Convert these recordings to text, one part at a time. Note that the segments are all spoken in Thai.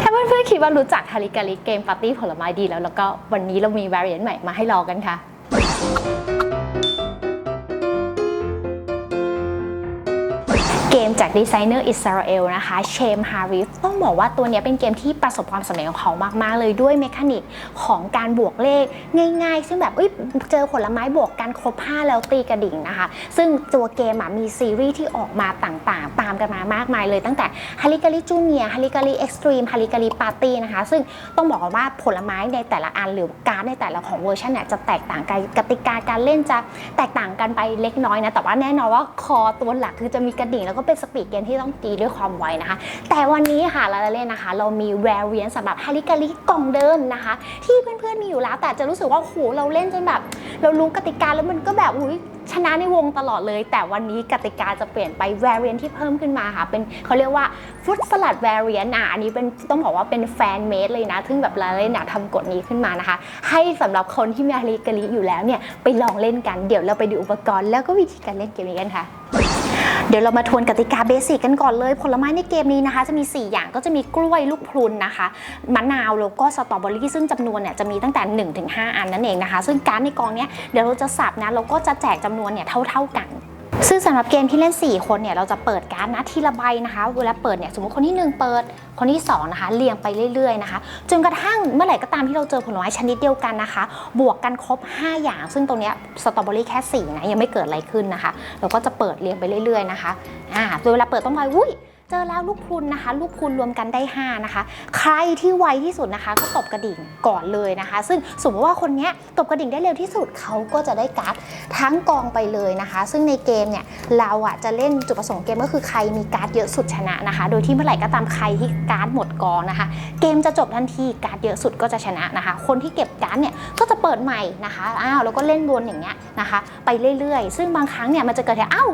ถ้าเพื่อนๆคิดว่ารู้จักฮาริกาลิเกมปาร์ตี้ผลไม้ดีแล้ว แล้วก็วันนี้เรามี variant ใหม่มาให้ลองกันค่ะ มจากดีไซเนอร์อิสราเอลนะคะเชมฮาริฟต้องบอกว่าตัวนี้เป็นเกมที่ประสบความสำเร็จของเขามาก ๆ เลยด้วยเมคานิกของการบวกเลขง่าย ๆ ซึ่งแบบเจอผลไม้บวกกันครบ 5 แล้วตีกระดิ่งนะคะ ซึ่งตัวเกมมีซีรีส์ที่ออกมาต่างๆ ตามกันมามากมายเลยตั้งแต่ฮาริกาลิจูเนียฮาริกาลิเอ็กซ์ตรีมฮาริกาลิปาร์ตี้นะคะ ซึ่งต้องบอกว่าผลไม้ในแต่ละอันหรือการในแต่ละของเวอร์ชันเนี่ยจะแตกต่างกันกติกาการเล่นจะแตกต่างกันไปเล็กน้อยนะแต่ว่าแน่นอนว่าคอตัวหลักคือจะมีกระดิ่งแล้วก็เป็นสปีดเกมที่ต้องตีด้วยความไวนะคะ แต่วันนี้ค่ะเราเล่นนะคะ เรามี variant สำหรับฮาริกาลิกล่องเดิมนะคะ ที่เพื่อนๆมีอยู่แล้ว แต่จะรู้สึกว่าโหเราเล่นจนแบบ เรารู้กติกาแล้วมันก็แบบอุ้ยชนะในวงตลอดเลย แต่วันนี้กติกาจะเปลี่ยนไป variant ที่เพิ่มขึ้นมาค่ะ เป็นเขาเรียกว่าฟุตสลัด variant อะอันนี้เป็นต้องบอกว่าเป็นแฟนเมดเลยนะ ซึ่งแบบเราเล่นนะทำกฎนี้ขึ้นมานะคะ ให้สำหรับคนที่มีฮาริกาลิอยู่แล้วเนี่ยไปลองเล่นกันเดี๋ยวเราไปดูอุปกรณ์แล้วก็วิธีการเล่นเกมนี้กันค่ะ เดี๋ยวเรามาทวนกติกาเบสิกกันก่อนเลย ผลไม้ในเกมนี้นะคะ จะมี 4 อย่างก็จะมีกล้วยลูกพลุนนะคะ มะนาวแล้วก็สตรอเบอรี่ซึ่งจำนวนเนี่ยจะมีตั้งแต่1-5ถึง5อันนั่นเองนะคะ ซึ่งการในกองเนี้ยเดี๋ยวเราจะสับนะเราก็จะแจกจำนวนเนี่ยเท่า ๆกัน ซึ่งสำหรับเกมที่เล่น 4 คนเนี่ยเราจะเปิดการ์ดนะทีละใบนะคะเวลาเปิดเนี่ยสมมติคนที่ 1 เปิดคนที่ 2 นะคะเรียงไปเรื่อยๆนะคะ จนกระทั่งเมื่อไหร่ก็ตามที่เราเจอผลไม้ชนิดเดียวกันนะคะ บวกกันครบ 5 อย่าง ซึ่งตรงเนี้ยสตรอเบอรี่แค่4นะยังไม่เกิดอะไรขึ้นนะคะ เราก็จะเปิดเรียงไปเรื่อยๆนะคะอ่าโดยเวลาเปิดต้องไปอุ้ย เจอแล้วลูกพรุนนะคะ ลูกพรุนรวมกันได้ 5 นะคะ ใครที่ไวที่สุดนะคะ ก็ตบกระดิ่งก่อนเลยนะคะ ซึ่งสมมติว่าคนนี้ตบกระดิ่งได้เร็วที่สุดเขาก็จะได้การ์ดทั้งกองไปเลยนะคะ ซึ่งในเกมเนี่ยเราอะจะเล่นจุดประสงค์เกมก็คือใครมีการ์ดเยอะสุดชนะนะคะ โดยที่เมื่อไหร่ก็ตามใครที่การ์ดหมดกองนะคะ เกมจะจบทันทีการ์ดเยอะสุดก็จะชนะนะคะ คนที่เก็บการ์ดเนี่ยก็จะเปิดใหม่นะคะอ้าวแล้วก็เล่นวนอย่างเงี้ยนะคะ ไปเรื่อยๆ ซึ่งบางครั้งเนี่ยมันจะเกิดเหตุอ้าว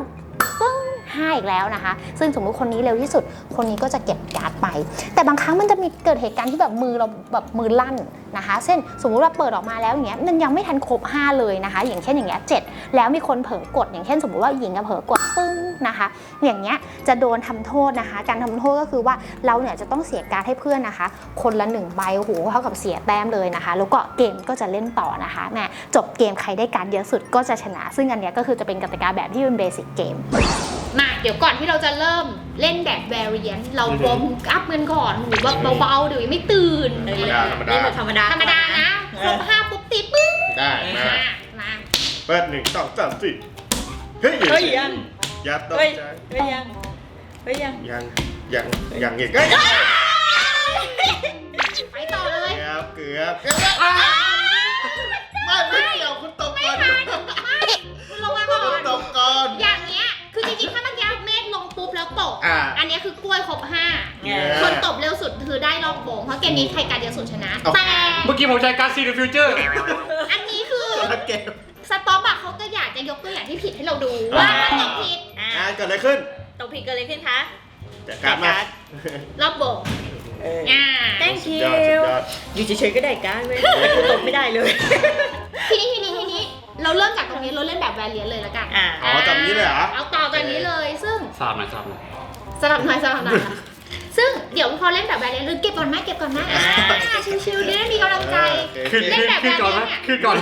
5 อีกแล้วนะคะ ซึ่งสมมุติคนนี้เร็วที่สุด คนนี้ก็จะเก็บการ์ดไป แต่บางครั้งมันจะมีเกิดเหตุการณ์ที่แบบมือเราแบบมือลั่นนะคะ เช่นสมมุติว่าเปิดออกมาแล้วอย่างเงี้ยมันยังไม่ทันครบ 5 เลยนะคะ อย่างเช่นอย่างเงี้ยเจ็ดแล้วมีคนเผลอกด อย่างเช่น สมมติว่าหญิงอะเผลอกดปึ้งนะคะ อย่างเงี้ยจะโดนทำโทษนะคะ การทำโทษก็คือว่าเราเนี่ยจะต้องเสียการ์ดให้เพื่อนนะคะ คนละหนึ่งใบโอ้โหเท่ากับเสียแต้มเลยนะคะ แล้วก็เกมก็จะเล่นต่อนะคะแหมจบเกมใครได้การ์ดเยอะสุดก็จะชนะ ซึ่งอันเนี้ยก็คือจะเป็นกติกาแบบที่เป็นเบสิกเกมมาเดี๋ยวก่อนที่เราจะเริ่มเล่นแบบ variant เราอือฮึวอร์มอัพกันก่อนหูแบบเบาๆเดี๋ยวยังไม่ตื่นธรรมดาธรรมดานี่มันธรรมดาธรรมดานะ ครบห้าปุ๊บตีปึ้งได้มามา มาเปิดหนึ่งสองสามสี่เฮ้ยเฮ้ยยังอย่าตกเฮ้ยใจเฮ้ยยังเฮ้ยยังยังยังยังอีกเฮ้ยไปต่อเลยเกือบเกือบเกือบอ้าวไม่ไม่เกี่ยวคุณตกก่อนคุณระวังก่คุอณนตกก่อนอย่า ลงปุ๊บแล้วตกอ่า อันเนี้ยคือกล้วยครบห้าเนี่ยคนตบเร็วสุดคือได้รอบโบงเพราะเกมนี้ใครการเยอะสุดชนะ เอา แต่ เมื่อกี้ผมใช้การซีดฟิวเจอร์ อันนี้คือคนละเกม สต็อปอะเขาก็อยากจะยกตัวอย่างที่ผิดให้เราดูว่าอ่า ตบผิดอะอ่าเกิดอะไรขึ้นตกผิดเกิดอะไรขึ้นคะ จัดการมารอบโบงเออ อ่า thank สุด you ยอดสุดยอด อยู่เฉยๆก็ได้การไม่ตกไม่ได้เลย ทีนี้ทีนี้ทีนี้ เราเริ่มจากตรงนี้เราเล่นแบบแวรเลียนเลยละกันอ่า อ๋อจากนี้เลยเหรอ เอาต่อจากนี้เลย ซึ่งทราบหน่อยทราบหน่อย สลับหน่อยสลับหน่อยนะซึ่งเดี๋ยวพอเล่นแบบแวรเลียนหรือเก็บก่อนไหมเก็บก่อนไหมอ่าชิวๆจะได้มีกำลังใจ ขึ้นเล่นขึ้นแบบขึ้นก่อนไหมแบบเนี่ยขึ้นก่อน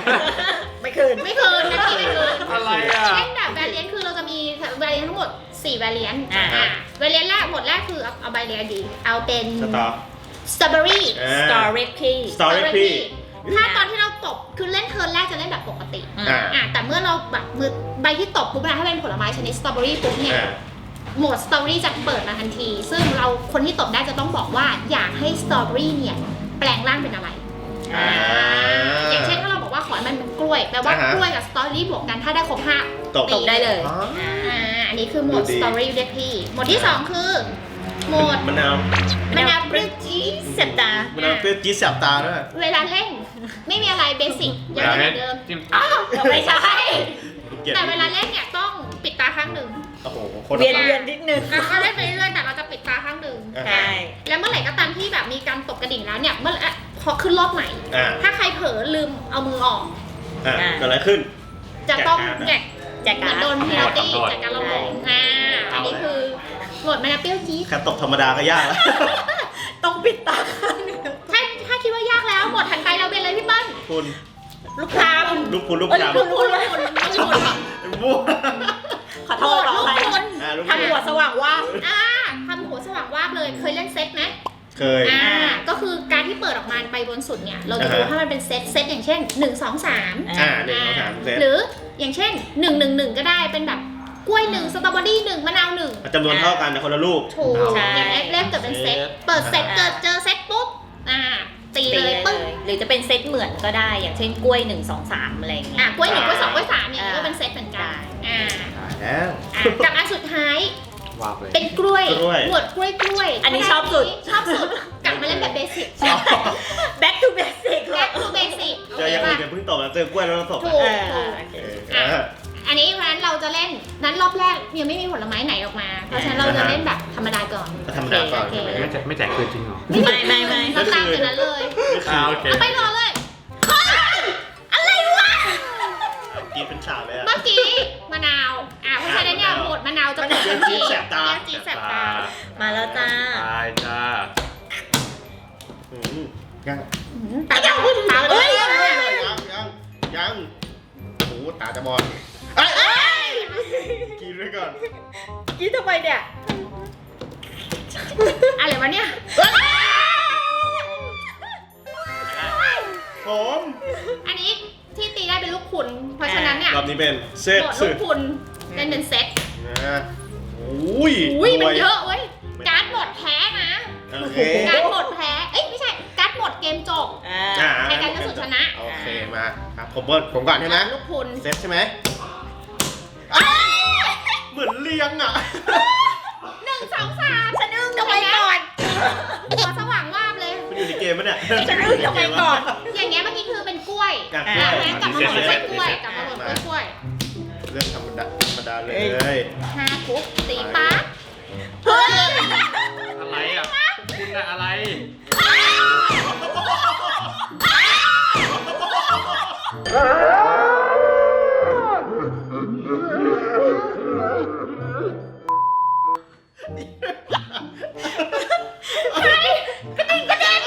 ไม่คืน ไม่คืนนะพี่ไม่คืนอะไรอะเล่นแบบแวรเลียนคือเราจะมีแวรเลียนทั้งหมด4แวรเลียนอ่า อ่าแวรเลียนแรกหมดแรกคือเอาเอาใบเรียนดี เอาเป็นสตอสตรอเบอรี่เอสตออรี่พี่ สตอรี่พี่ถ้าตอนที่เรา ตบคือเล่นเทิร์นแรกจะเล่นแบบปกติอ่า อะแต่เมื่อเราแบบมือใบที่ตบปุ๊บนะถ้าเป็นผลไม้ชนิดสตรอเบอรี่ปุ๊บเนี่ย อ่า โหมดสตรอเบอรี่จะเปิดมาทันที ซึ่งเราคนที่ตบได้จะต้องบอกว่าอยากให้สตรอเบอรี่เนี่ยแปลงร่างเป็นอะไร อ่า อย่างเช่นถ้าเราบอกว่าขอให้มันเป็นกล้วยแปลว่าอ่าฮะ กล้วยกับสตรอเบอรี่บวกกันถ้าได้ครบห้าตกตกได้เลย อ๋อ อ่าอันนี้คือโหมดดูดี สตรอเบอรี่เรียกพี่โหมดที่สองคือโหมดมะนาวมะนาวเปรี้ยวจี๊ดเสียบตา มะนาวเปรี้ยวจี๊ดแสบตาด้วย เวลาเล่น ไม่มีอะไรเบสิกยังเหมือนเดิมจิ้มอ้าวไม่ใช่กลียดแต่เวลาเล่นเนี่ยต้องปิดตาข้างหนึ่งโอ้โหคนเวียนละเวียนนิดนึงอะก็เล่นไปเรื่อยๆแต่เราจะปิดตาข้างหนึ่งอ่าใช่แล้วเมื่อไหร่ก็ตามที่แบบมีการตบกระดิ่งแล้วเนี่ยเมื่ออะพอขึ้นรอบใหม่อ่าถ้าใครเผลอลืมเอามือออกอ่าเกิดอะไรขึ้น จะต้องแจกแจกแจกเหมืกาอนรโดนพินาตี้จากการระบบอ่าอันนี้คือโหมดมะนาวเปรี้ยวจี๊ดแค่ตกธรรมดาก็ยากแล้วตต้องปิดตาข้างหนึ่ง คุณ ลูกครามลูกคุณลูกเอ้ยยำลูกคุณลูกคุณลูกคุณมั่วขอโทษขอลูอกภัยคุณอ่าลูกทำหัวสว่างว่าบอ่าทำหัวสว่างวาบเลย เคยเล่นเซตไหมเคย อ่า ก็คือการที่เปิดออกมาไปบนสุดเนี่ย เราจะดูอ่าฮะถ้ามันเป็นเซต เซตอย่างเช่น 1 2 3อ่าหนึ่งสองสามเซตหรืออย่างเช่น 1 1 1 ก็ได้ เป็นแบบกล้วยหนึ่งสตรอเบอรี่หนึ่งมะนาวหนึ่งจำนวนเท่ากันแต่คนละลูกถูกใช่อย่างแรกๆเกิดเป็นเซตเซต เปิดเซตเกิดเจอเซตปุ๊บ อ่า ตีตีเลเลยยปึ้ง หรือจะเป็นเซตเหมือนก็ได้ อย่างเช่นกล้วยหนึ่งสองสามอะไรอย่างเงี้อะย กล้วยหนึ่งกล้วยสองกล้วยสามอย่างนี้อ่าก็เป็นเซตเหมือนกันอ่าตายแล้วอะกับอันสุดท้าย วาบเลย เป็นกล้วยกล้วย หมวดกล้วยกล้วยอันนี้ชอบสุด ชอบสุดกลับมาเล่นแบบเบสิก back to basic แบ็คทูเบสิกเจออย่างอื่นเดี๋ยวเพิ่งตบนะเจอกล้วยแล้วเราตบถูนะกเออถูกโอเคเออ อันนี้เพราะฉะนั้นเราจะเล่นนั้นรอบแรกยังไม่มีผลไม้ไหนออกมา เพราะฉะนั้นเราจะเล่นแบบธรรมดาก่อนธรรมดาก่อนโอเคใช่ไหมไม่แจกไม่แจกคืนจริงเหรอไม่ไม่ไม่เราตามจากนั้นเลยอ่าโอเคเอาไปรอเลยเฮ้ยอะไรวะ กินเป็นฉากเลยอะเมื่อกี้มะนาว อะเพราะฉะนั้นเนี่ยหมวดมะนาวจะเปิดทันทีแสบตาเปรี้ยวจี๊ดแสบตามาแล้วจ้าตายจ้าอืมยังอืมตายังตาเลเอ้ยยยังยังยัง โอ้โหตาจะบอดเอ้ยเอ้ยกินไว้ก่อนกี้ทำไมเนี่ยอะไรวะเนี่ยผมอันนี้ที่ตีได้เป็นลูกคุณเพราะฉะนั้นเนี่ยรอบนี้เป็นเซตโหมดสึลูกกคุณเล่นเป็นเซตนะอุ้ยอุ้ยมันรวเยอะเว้ยการ์ดหมดแพ้นะ โอเค การ์ดหมดแพ้ เคมาครับผมเปิดผมก่อนใช่ไหมลูกคุณเซตใช่ไหมอ้าวเหมือนเลี้ยงอะ หนึ่งสองสามฉันอึ้งทำไมก่อนหัวสว่างวาบเลย มันอยู่ในเกมปะเนี่ยฉันอึ้งทำไมก่อน อย่างเงี้ยเมื่อกี้คือเป็นกล้วยกับกอะล้วยงั้นกลับมาหมดกล้วยกล้วยกลับมาหมดกล้วยกล้วยเรื่องธรรมดาธรรมดาเลยห้าปุ๊บตีปั๊บเฮ้ยอะไรอะ คุณอะอะไร กระดิ่งกระเด็น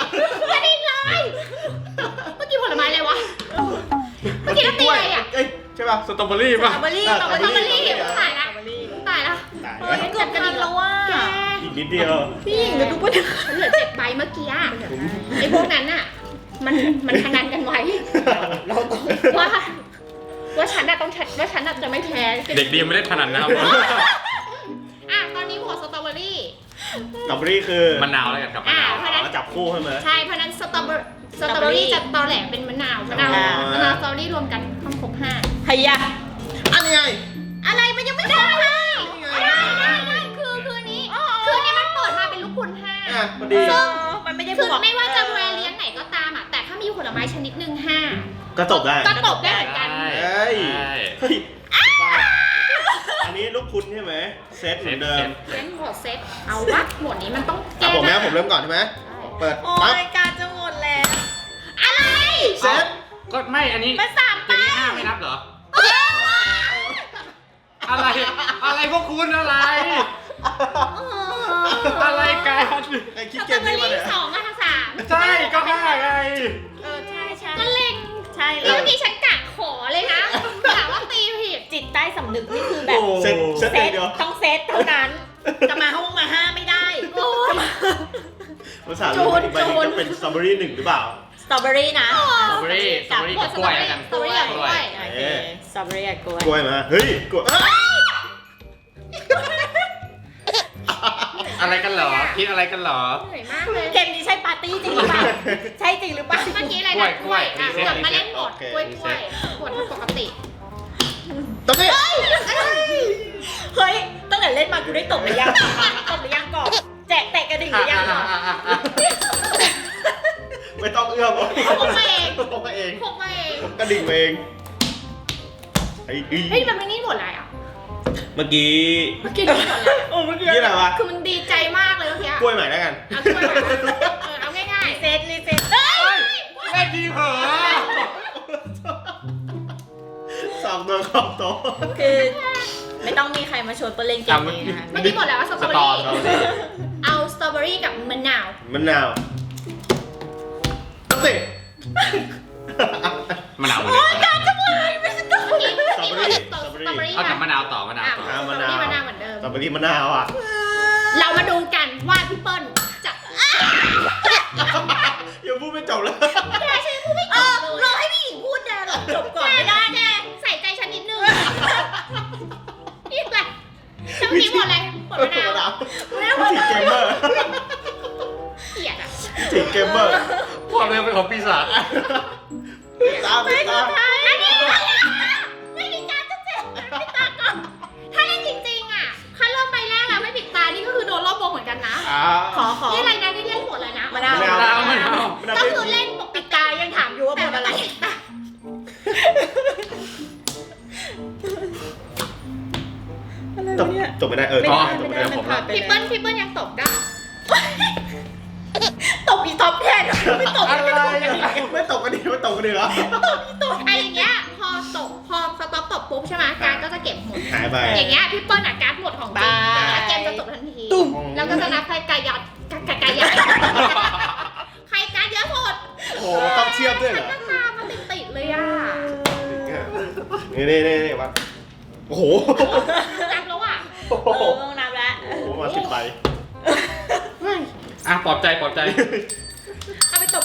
กระดิ่งเลยเมื่อกี้ผลไม้อะไรวะ เมื่อกี้เราตีอะไรอะเอ้ยใช่ป่ะสตรอเบอรี่ป่ะสตรอเบอรี่อะสตรอเบอรี่ตายละตายละตายเฮ้ยแล้วเกือบทันแล้วว่าแกอีกนิดเดียวพี่หญิงเดี๋ยวดูปะเนี่ยฉันเหลือเจ็ดใบเมื่อกี้อะไอ้พวกนั้นอะ มันมันพนันกันไว้ เราต้องว่า ว่าฉันน่ะต้องชนะว่าฉันน่ะจะไม่แพ้เด็กดีไม่ได้พนันนะครับอะตอนนี้หัวสตรอเบอรี่สตรอเบอรี่คือมะนาวแล้วกันกับมะนาว อ่าอ๋อจับคู่ใช่ไหม ใช่เพราะฉะนั้นสตรอเบอร์สตรอเบอรี่จะตอแหลเป็นมะนาวมะนาวอ๋อ มะนาวสตรอเบอรี่รวมกันต้องครบห้าพยาอันนี้ไง อะไรมันยังไม่ได้เลยได้ได้ได้คือคืออันนี้คืออันนี้มันเปิดมาเป็นลูกคุณห้า อะพอดี ซึ่ง มันไม่ได้คือบวก ไม่ว่าจะแวรเลียนไหน ก็ตามอะแต่ถ้ามีผลไม้ชนิดหนึ่งห้าก็จบได้ก็ตบได้เหมือนกัน เฮ้ยใช่เฮ้ยอันนี้ลูกคุณใช่ไหมเซตเหมือนเดิมเล่นหมดเซตเอาวะหมวดนี้มันต้องอะแก้ผมแม่ได้ผมเริ่มก่อนใช่ไหมเปิดโอ้ปั๊บยการจะหมดแล้วอะไรเซตก็ไม่อันนี้มันสามอย่างนี้ห้าไม่นับเหรออะไรอะไรพวกคุณอะไร อะไรกันไอ้คิดสเกตรอมเบอนี้มารี่เนี่ย ใช่ก็ห้าไง เออใช่ใช่ก็เล็งใช่แล้วที่ฉันกะขอเลยนะกะว่าตีผิดจิตใต้สำนึกนี่คือแบบโอ้ เซตเซตเซตเดียว ต้องเซตเท่านั้นจะมาห้องมาห้าไม่ได้โอ้ยภาษาลูกอีกใบหนึงจะเป็นสตรอเบอรี่หนึ่งหรือเปล่า สตรอเบอรี่นะ สตรอเบอรี่สตรอเบอรี่กับกล้วยแล้วกัน สตรอเบอรี่กับกล้วย โอเคสตรอเบอรี่กับกล้วยกล้วยมา เฮ้ยกล้วย อะไรกันเหรอ คิดอะไรกันเหรอ เหนื่อยมากเลย เกมนี้ใช่ปาร์ตี้จริงหรือเปล่า ใช่จริงหรือเปล่า เมื่อกี้อะไรกล้วยนะกล้วยอะกล้วยกลับมาเล่นหมดโอเคกล้วยกล้วยหมดปกติตรงนี้เฮ้ย ตั้งแต่เล่นมากูได้ตบหรือยังตบหรือยังก่อน แจกแตะกระดิ่งหรือยังก่อนไม่ต้องเอื้อมพกมาเอง ผมมาเองพกมาเองผมกระดิ่งมาเองไอ้ดี เฮ้ยมันไม่นี่หมดอะไรอะ เมื่อกี้เมื่อกี้นี่หมดอะไรโอ้เมื่อกี้นี่อะไรวะคือมันดีใจมากเลยเมื่อกี้กล้วยใหม่แล้วกันเอากล้วยมาเออเอาง่ายเซตรีเซตๆเฮ้ยเล่นดีเผลอสองตัวขอบโต๊ะคือ ไม่ต้องมีใครมาชวนเปนเล่นเกมนี้นะคะ เมื่อกี้หมดแล้วว่าสตรอเบอสตอรี่สตรอเบอรี่ เอาสตรอเบออรี่กับมะนาว มะนาวต้องสิมะนาวเหมือนกันสตรอเบอรี่สตรอเบอรี่ส ตรอเบอรี่เอาแต่มะนาวต่อมะนาวต่อ อะมะนาวนี่มะนาวเหมือนเดิม สตรอเบอรี่มะนาวอะ เรามาดูกันว่าพี่เปิ้ลจะอย่าพูดไม่จบเลยแกใช้ผู้ไม่จเอบอเลรอยให้พี่หญิงพูดแดหรอจบก่อนไม่ได้แกใส่ใจฉันนิดนึงนี่แหละจะมีหมดอะไรหมดมะนาวมะนาวจิเกมเมอร์เกลียดอะจิเกมเมอร์ความเร็วเป็นของปีศาจตามไปตามอัน บเนี่ยจบไม่ได้เออไม่จบได้ไม่ไม่ได้ได้จบมันไม่ผ่าได้นไปพี่เปิ้ลพี่เปิ้ลยังตกได้ ตบอีท็อปแทนไม่ตบอะไรอะไม่ตกกันดีไม่ตกกันดีเหรอตัวไออย่างเงี้ยพอตกพอสต็อปตกปุ๊บใช่ไหมการดก็จะเก็บหมดหายไปอย่างเงี้ยพี่เปิ้ลอะการดหมดของจริงบ้าแล้วเกมจะจบทันทีตุ้มแล้วก็จะนับใครกายัดกากายยัดใครการดเยอะสุดโอ้โหต้องเทียบด้วยเหรอหน้าตามันติดติดๆเลยอะนี่นี่นี่นี่วะโอ้โห นับแล้วอะ โอ้โห เออต้องนับแล้ว โอ้โหมาสิบใบ อะ ปลอบใจปลอบใจ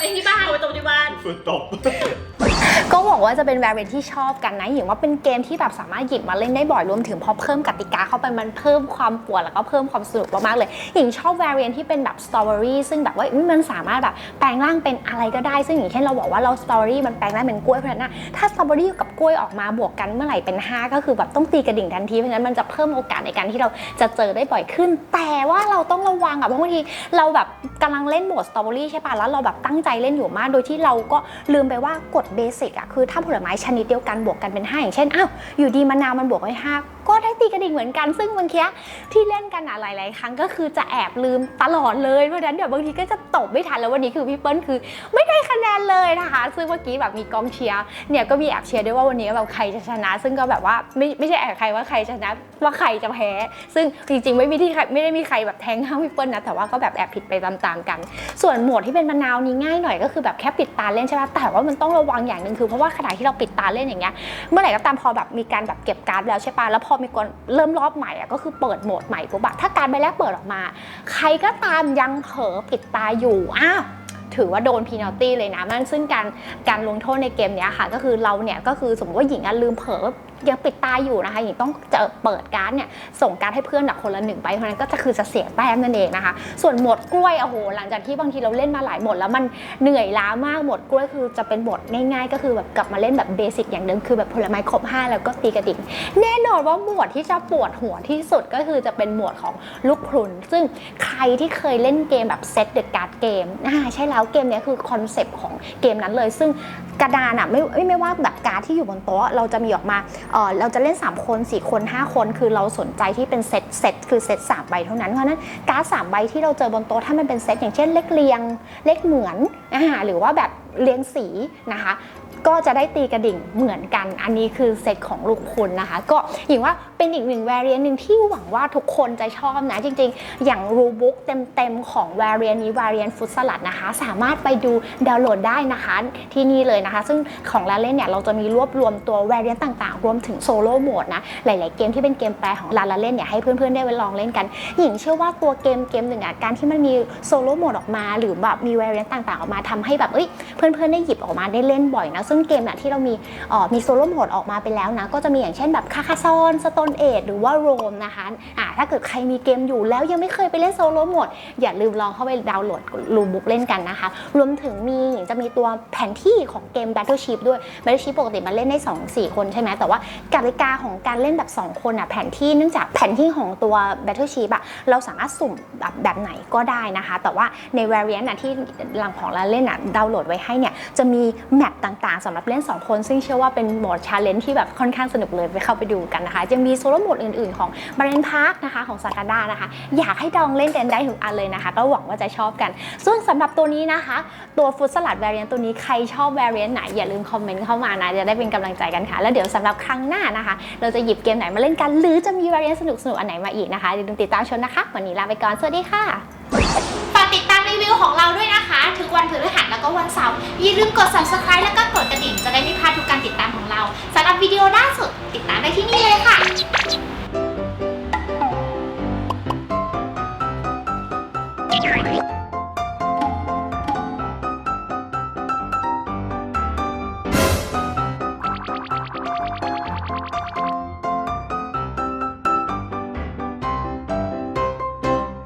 เอาไปตบเองที่บ้านเอาไปตบที่บ้าน ฝึกตบ ก็หวังว่าจะเป็นแวร์เวนที่ชอบกันนะหญิงว่าเป็นเกมที่แบบสามารถหยิบมาเล่นได้บ่อยรวมถึงพอเพิ่มกติกาเข้าไปมันเพิ่มความปวดแล้วก็เพิ่มความสนุกมากๆเลยหญิงชอบแวร์เวนที่เป็นแบบสตรอเบอรี่ซึ่งแบบว่าอุ๊ยมันสามารถแบบแปลงร่างเป็นอะไรก็ได้ ซึ่งอย่างเช่นเราบอกว่าเราสตรอเบอรี่มันแปลงร่างเป็นกล้วยเพราะฉะนั้นนะถ้าสตรอเบอรี่กับกล้วยออกมาบวกกันเมื่อไหร่เป็น 5 ก็คือแบบต้องตีกระดิ่งทันทีเพราะฉะนั้นมันจะเพิ่มโอกาสในการที่เราจะเจอได้บ่อยขึ้น แต่ว่าเราต้องระวังอะเพราะบางทีเราแบบกำลังเล่นโหมดสตรอเบอรี่ใช่ปะแล้วเราแบบตั้งใจเล่นอยู่มาก โดยที่เราก็ลืมไปว่ากฎเบสิกอะคือถ้าผลไม้ชนิดเดียวกันบวกกันเป็น 5 อย่างเช่นอ้าวอยู่ดีมะนาวมันบวกไว้5ก็ได้ตีกระดิ่งเหมือนกัน ซึ่งบางทีที่เล่นกันอะหลาย ๆ ครั้งก็คือจะแอบลืมตลอดเลยเพราะฉะนั้นเดี๋ยวบางทีก็จะตบไม่ทันแล้ววันนี้คือพี่เปิ้ลคือ ไม่ได้คะแนนเลยนะคะ ซึ่งเมื่อกี้แบบมีกองเชียร์เนี่ยก็มีแอบเชียร์ด้วยว่าวันนี้แบบใครจะชนะ ซึ่งก็แบบว่าไม่ไม่ใช่แอบใครว่าใครชนะว่าใครจะแพ้ ซึ่งจริง ๆ ไม่มีที่ใครไม่ได้มีใครแบบแทงข้างพี่เปิ้ลนะแต่ว่าก็แบบแอบผิดไปตามๆกัน ส่วนโหมดที่เป็นมะนาวนี้ง่ายหน่อยก็คือแบบแค่ปิดตาเล่นใช่ไหมแต่ว่ามันต้องระวังอย่างหนึ่งคือเพราะว่าขณะที่เราปิดตาเล่นอย่างเงี้ยเมื่อไหร่ก็ตามพอแบบมีการแบบเก็บการ์ดแล้วใช่ปะแล้วพอมีคนเริ่มรอบใหม่อะก็คือเปิดโหมดใหม่ปุ๊บอะถ้าการ์ดใบแรกเปิดออกมา ใครก็ตามยังเผลอปิดตาอยู่อ้าวถือว่าโดนพีนัลตี้เลยนะมันซึ่งการการลงโทษในเกมเนี้ยค่ะ ก็คือเราเนี่ยก็คือสมมติว่าหญิงอะลืมเผลอ ยังปิดตาอยู่นะคะหญิงต้องจะเปิดการ์ดเนี่ยส่งการ์ดให้เพื่อนอะคนละหนึ่งใบเพราะนั้นก็จะคือจะเสียแต้มนั่นเองนะคะ ส่วนหมดกล้วยโอ้โหหลังจากที่บางทีเราเล่นมาหลายหมดแล้วมันเหนื่อยล้ามากหมดกล้วยคือจะเป็นโหมดง่ายๆ ก็คือแบบกลับมาเล่นแบบเบสิกอย่างเดิมคือแบบผลไม้ครบห้าแล้วก็ตีกระดิ่งแน่นอนว่าหมวดที่จะปวดหัวที่สุดก็คือจะเป็นหมวดของลูกพรุนซึ่งใครที่เคยเล่นเกมแบบเซตเดอะการ์ดเกมอ่าใช่แล้วเกมเนี้ยคือคอนเซปต์ของเกมนั้นเลย ซึ่งกระดานอะไม่ไม่ไม่ว่าแบบการ์ดที่อยู่บนโต๊ะเราจะมีออกมาเราจะเล่น 3 คน 4 คน 5 คน คือเราสนใจที่เป็นเซตเซตคือเซตสามใบเท่านั้น เพราะนั้นการ์ดสามใบที่เราเจอบนโต๊ะถ้ามันเป็นเซตอย่างเช่นเลขเรียงเลขเหมือนอ่าหรือว่าแบบเรียงสีนะคะ ก็จะได้ตีกระดิ่งเหมือนกัน อันนี้คือเซตของลูกคุณนะคะ ก็อย่างว่าเป็นอีกหนึ่ง variant หนึ่งที่หวังว่าทุกคนจะชอบนะ จริงๆ อย่างรูบุ๊กเต็มๆ ของ variant นี้ variant ฟุตสลัดนะคะ สามารถไปดูดาวน์โหลดได้นะคะที่นี่เลยนะคะ ซึ่งของลาเล่นเนี่ยเราจะมีรวบรวมตัว variant ต่างๆ รวมถึงโซโล่โหมดนะ หลายๆ เกมที่เป็นเกมแปลของลาลาเล่นเนี่ยให้เพื่อนๆ ได้ไปลองเล่นกัน หญิงเชื่อว่าตัวเกมเกมหนึ่งอะการที่มันมีโซโล่โหมดออกมา หรือแบบมี variant ต่างๆ ออกมาทำให้แบบเอ้ยเพื่อนๆ ได้หยิบออกมาได้เล่นบ่อยนะซึ่งเกมน่ะที่เรามีออมีโซโล่โหมดออกมาไปแล้วนะ ก็จะมีอย่างเช่นแบบคาคาซอนสโตนเอหรือว่าโรมนะคะอ่าถ้าเกิดใครมีเกมอยู่แล้วยังไม่เคยไปเล่นโซโล่โหมดอย่าลืมลองเข้าไปดาวน์โหลดรูบุ๊กเล่นกันนะคะ รวมถึงมีจะมีตัวแผนที่ของเกม Battleship ด้วย Battleship ปกติมันเล่นได้ 2 4 คนใช่ไหมแต่ว่ากติกาของการเล่นแบบ 2 คนอะแผนที่เนื่องจากแผนที่ของตัว Battleship อะเราสามารถสุ่มแบบแบบไหนก็ได้นะคะ แต่ว่าใน variant อะที่หลังของเราเล่นอะดาวน์โหลดไว้ให้เนี่ยจะมีแมปต่างๆสำหรับเล่น 2 คน ซึ่งเชื่อว่าเป็นโหมดชาเลนจ์ที่แบบค่อนข้างสนุกเลยไปเข้าไปดูกันนะคะยังมีโซโล่โหมดอื่นๆของ b r a n Park นะคะของซากาดานะคะ อยากให้ดองเล่นกันได้ทุกอันเลยนะคะ ก็หวังว่าจะชอบกัน ซึ่งสำหรับตัวนี้นะคะ ตัวฟุตสลัด variant ตัวนี้ใครชอบ variant ไหนอย่าลืมคอมเมนต์เข้ามานะจะได้เป็นกำลังใจกันค่ะ แล้วเดี๋ยวสำหรับครั้งหน้านะคะ เราจะหยิบเกมไหนมาเล่นกัน หรือจะมี variant สนุกๆอันไหนมาอีกนะคะอย่าลืมติดตามชมนะคะ วันนี้ลาไปก่อนสวัสดีค่ะ ของเราด้วยนะคะ ทุกวันพฤหัสแล้วก็วันเสาร์ อย่าลืมกด subscribe แล้วก็กดกระดิ่งจะได้ไม่พลาดทุกการติดตามของเราสำหรับวิดีโอล่าสุด